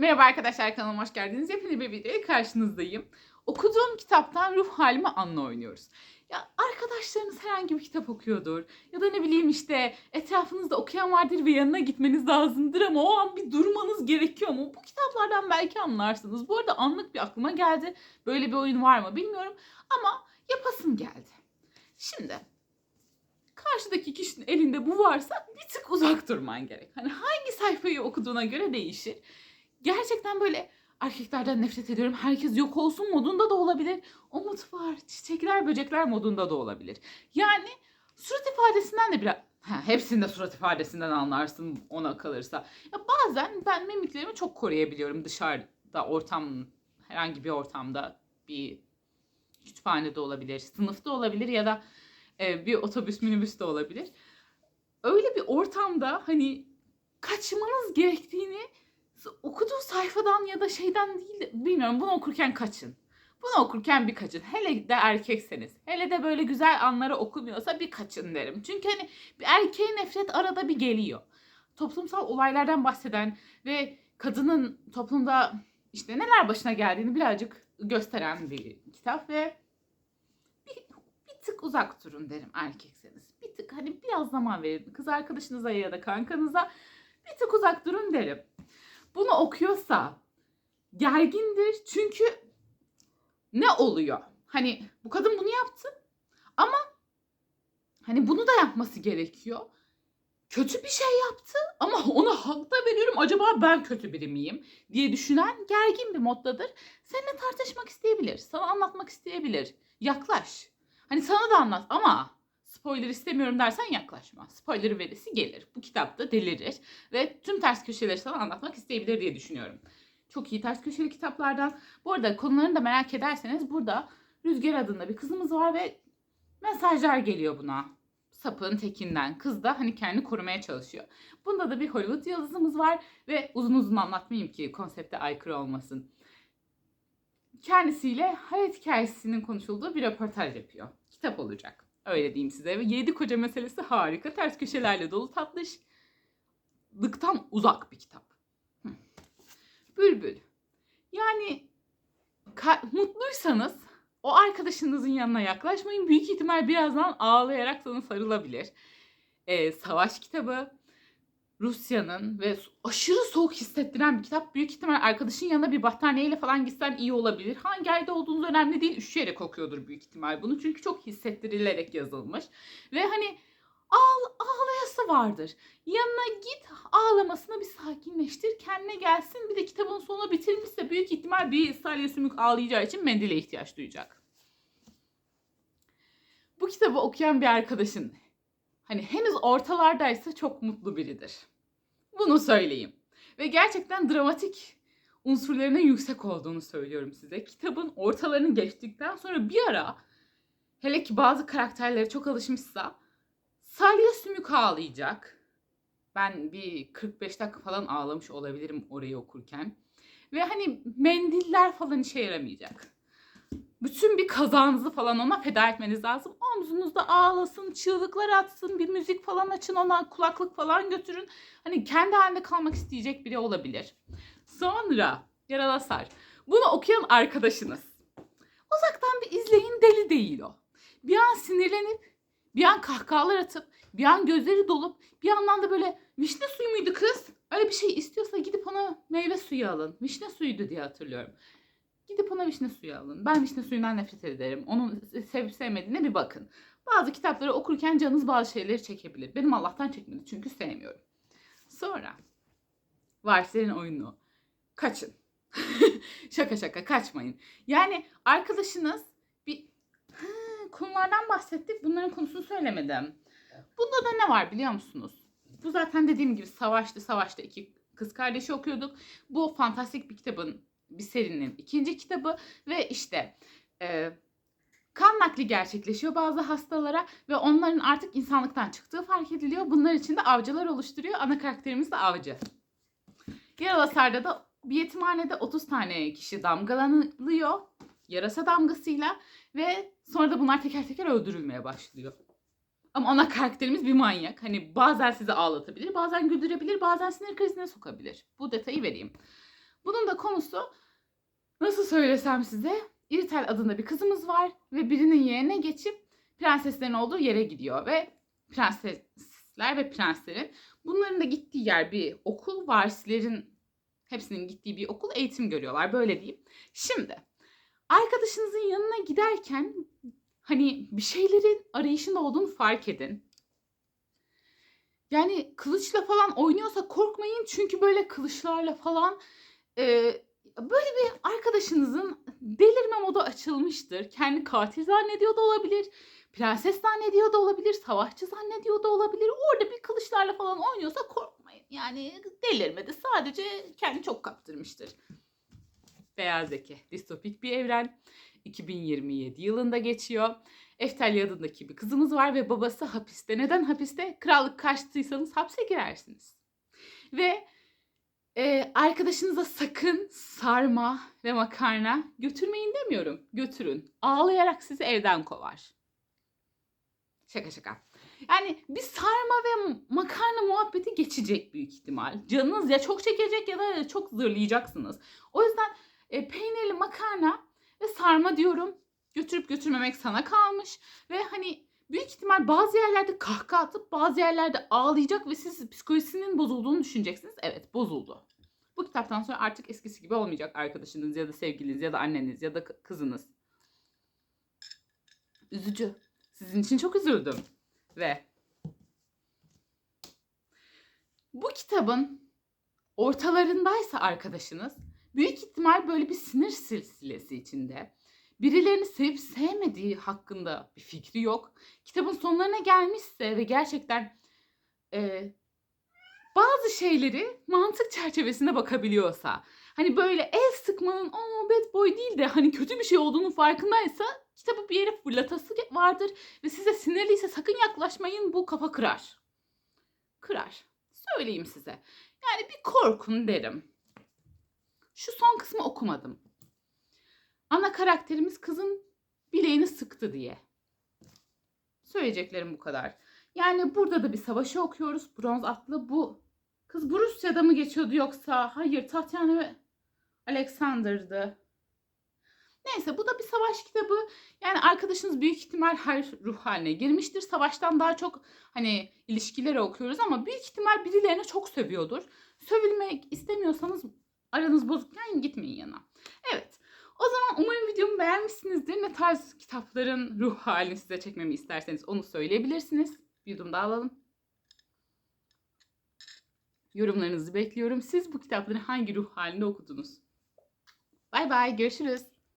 Merhaba arkadaşlar kanalıma hoş geldiniz. Yepyeni bir videoya karşınızdayım. Okuduğum kitaptan ruh halimi anla oynuyoruz. Ya arkadaşlarınız herhangi bir kitap okuyordur. Ya da ne bileyim işte etrafınızda okuyan vardır ve yanına gitmeniz lazımdır ama o an bir durmanız gerekiyor mu? Bu kitaplardan belki anlarsınız. Bu arada anlık bir aklıma geldi. Böyle bir oyun var mı bilmiyorum ama yapasım geldi. Şimdi karşıdaki kişinin elinde bu varsa bir tık uzak durman gerek. Hani hangi sayfayı okuduğuna göre değişir. Gerçekten böyle erkeklerden nefret ediyorum. Herkes yok olsun modunda da olabilir. Umut var, çiçekler, böcekler modunda da olabilir. Yani surat ifadesinden de biraz... Ha, hepsinde surat ifadesinden anlarsın ona kalırsa. Ya bazen ben mimiklerimi çok koruyabiliyorum dışarıda, ortam, herhangi bir ortamda, bir kütüphanede olabilir, sınıfta olabilir ya da e, bir otobüs minibüs de olabilir. Öyle bir ortamda hani kaçmanız gerektiğini okuduğu sayfadan ya da şeyden değil de bilmiyorum bunu okurken kaçın. Bunu okurken bir kaçın. Hele de erkekseniz. Hele de böyle güzel anları okumuyorsa bir kaçın derim. Çünkü hani bir erkeğe nefret arada bir geliyor. Toplumsal olaylardan bahseden ve kadının toplumda işte neler başına geldiğini birazcık gösteren bir kitap ve bir, bir tık uzak durun derim erkekseniz. Bir tık hani biraz zaman verin kız arkadaşınıza ya da kankanıza bir tık uzak durun derim. Bunu okuyorsa gergindir çünkü ne oluyor? Hani bu kadın bunu yaptı ama hani bunu da yapması gerekiyor. Kötü bir şey yaptı ama ona hak da veriyorum. Acaba ben kötü biri miyim diye düşünen gergin bir moddadır. Seninle tartışmak isteyebilir. Sana anlatmak isteyebilir. Yaklaş. Hani sana da anlat ama spoiler istemiyorum dersen yaklaşma. Spoiler verisi gelir. Bu kitapta delirir ve tüm ters köşeleri sana anlatmak isteyebilir diye düşünüyorum. Çok iyi ters köşeli kitaplardan. Bu arada konularını da merak ederseniz burada Rüzgar adında bir kızımız var ve mesajlar geliyor buna. Sapığın tekinden. Kız da hani kendini korumaya çalışıyor. Bunda da bir Hollywood yıldızımız var ve uzun uzun anlatmayayım ki konsepte aykırı olmasın. Kendisiyle hayat hikayesinin konuşulduğu bir röportaj yapıyor. Kitap olacak. Öyle diyeyim size. Ve yedi koca meselesi harika. Ters köşelerle dolu tatlış. Lıktan uzak bir kitap. Bülbül. Yani mutluysanız o arkadaşınızın yanına yaklaşmayın. Büyük ihtimal birazdan ağlayarak sana sarılabilir. Ee, savaş kitabı. Rusya'nın ve aşırı soğuk hissettiren bir kitap. Büyük ihtimal arkadaşın yanına bir battaniyeyle falan gitsen iyi olabilir. Hangi ayda olduğunuz önemli değil. Üşüyerek okuyordur büyük ihtimal bunu. Çünkü çok hissettirilerek yazılmış. Ve hani ağl ağlayası vardır. Yanına git ağlamasını bir sakinleştir. Kendine gelsin. Bir de kitabın sonunu bitirmişse büyük ihtimal bir salya sümük ağlayacağı için mendile ihtiyaç duyacak. Bu kitabı okuyan bir arkadaşın hani henüz ortalardaysa çok mutlu biridir. Bunu söyleyeyim. Ve gerçekten dramatik unsurlarının yüksek olduğunu söylüyorum size. Kitabın ortalarını geçtikten sonra bir ara hele ki bazı karakterlere çok alışmışsa salya sümük ağlayacak. Ben bir 45 dakika falan ağlamış olabilirim orayı okurken. Ve hani mendiller falan işe yaramayacak. Bütün bir kazanızı falan ona feda etmeniz lazım. Omzunuzda ağlasın, çığlıklar atsın, bir müzik falan açın ona, kulaklık falan götürün. Hani kendi halinde kalmak isteyecek biri olabilir. Sonra Yaralasar. Bunu okuyan arkadaşınız. Uzaktan bir izleyin deli değil o. Bir an sinirlenip, bir an kahkahalar atıp, bir an gözleri dolup, bir yandan da böyle vişne suyu muydu kız? Öyle bir şey istiyorsa gidip ona meyve suyu alın. Vişne suyuydu diye hatırlıyorum. Gidip ona vişne suyu alın. Ben vişne suyundan nefret ederim. Onun sevip sevmediğine bir bakın. Bazı kitapları okurken canınız bazı şeyleri çekebilir. Benim Allah'tan çekmedi çünkü sevmiyorum. Sonra Varslerin oyunu. Kaçın. şaka şaka kaçmayın. Yani arkadaşınız bir ha, konulardan bahsettik. Bunların konusunu söylemedim. Bunda da ne var biliyor musunuz? Bu zaten dediğim gibi savaştı savaşta iki kız kardeşi okuyorduk. Bu fantastik bir kitabın bir serinin ikinci kitabı ve işte e, kan nakli gerçekleşiyor bazı hastalara ve onların artık insanlıktan çıktığı fark ediliyor. Bunlar için de avcılar oluşturuyor. Ana karakterimiz de avcı. Yaralasar'da da bir yetimhanede 30 tane kişi damgalanılıyor yarasa damgasıyla ve sonra da bunlar teker teker öldürülmeye başlıyor. Ama ana karakterimiz bir manyak. Hani bazen sizi ağlatabilir, bazen güldürebilir, bazen sinir krizine sokabilir. Bu detayı vereyim. Bunun da konusu nasıl söylesem size Iritel adında bir kızımız var ve birinin yerine geçip prenseslerin olduğu yere gidiyor ve prensesler ve prenslerin bunların da gittiği yer bir okul, varislerin hepsinin gittiği bir okul eğitim görüyorlar böyle diyeyim. Şimdi arkadaşınızın yanına giderken hani bir şeylerin arayışında olduğunu fark edin. Yani kılıçla falan oynuyorsa korkmayın çünkü böyle kılıçlarla falan e, böyle bir arkadaşınızın delirme modu açılmıştır. Kendi katil zannediyor da olabilir, prenses zannediyor da olabilir, savaşçı zannediyor da olabilir. Orada bir kılıçlarla falan oynuyorsa korkmayın. Yani delirmedi sadece kendi çok kaptırmıştır. Beyaz Zeki, distopik bir evren. 2027 yılında geçiyor. Eftelya adındaki bir kızımız var ve babası hapiste. Neden hapiste? Krallık kaçtıysanız hapse girersiniz. Ve e, arkadaşınıza sakın sarma ve makarna götürmeyin demiyorum. Götürün. Ağlayarak sizi evden kovar. Şaka şaka. Yani bir sarma ve makarna muhabbeti geçecek büyük ihtimal. Canınız ya çok çekecek ya da çok zırlayacaksınız. O yüzden e, peynirli makarna ve sarma diyorum. Götürüp götürmemek sana kalmış. Ve hani büyük ihtimal bazı yerlerde kahkaha atıp bazı yerlerde ağlayacak ve siz psikolojisinin bozulduğunu düşüneceksiniz. Evet bozuldu. Bu kitaptan sonra artık eskisi gibi olmayacak arkadaşınız ya da sevgiliniz ya da anneniz ya da kı- kızınız. Üzücü. Sizin için çok üzüldüm. Ve bu kitabın ortalarındaysa arkadaşınız büyük ihtimal böyle bir sinir silsilesi içinde. Birilerini sevip sevmediği hakkında bir fikri yok. Kitabın sonlarına gelmişse ve gerçekten e, bazı şeyleri mantık çerçevesinde bakabiliyorsa hani böyle el sıkmanın o bad boy değil de hani kötü bir şey olduğunu farkındaysa kitabı bir yere fırlatası vardır ve size sinirliyse sakın yaklaşmayın bu kafa kırar. Kırar. Söyleyeyim size. Yani bir korkun derim. Şu son kısmı okumadım. Karakterimiz kızın bileğini sıktı diye. Söyleyeceklerim bu kadar. Yani burada da bir savaşı okuyoruz. Bronz atlı bu. Kız bu Rusya'da mı geçiyordu yoksa? Hayır Tatyana ve Alexander'dı. Neyse bu da bir savaş kitabı. Yani arkadaşınız büyük ihtimal her ruh haline girmiştir. Savaştan daha çok hani ilişkileri okuyoruz ama büyük ihtimal birilerini çok seviyordur. Sövülmek istemiyorsanız aranız bozukken gitmeyin yana. Evet. O zaman umarım videomu beğenmişsinizdir. Ne tarz kitapların ruh halini size çekmemi isterseniz onu söyleyebilirsiniz. Bir yudum daha alalım. Yorumlarınızı bekliyorum. Siz bu kitapları hangi ruh halinde okudunuz? Bay bay. Görüşürüz.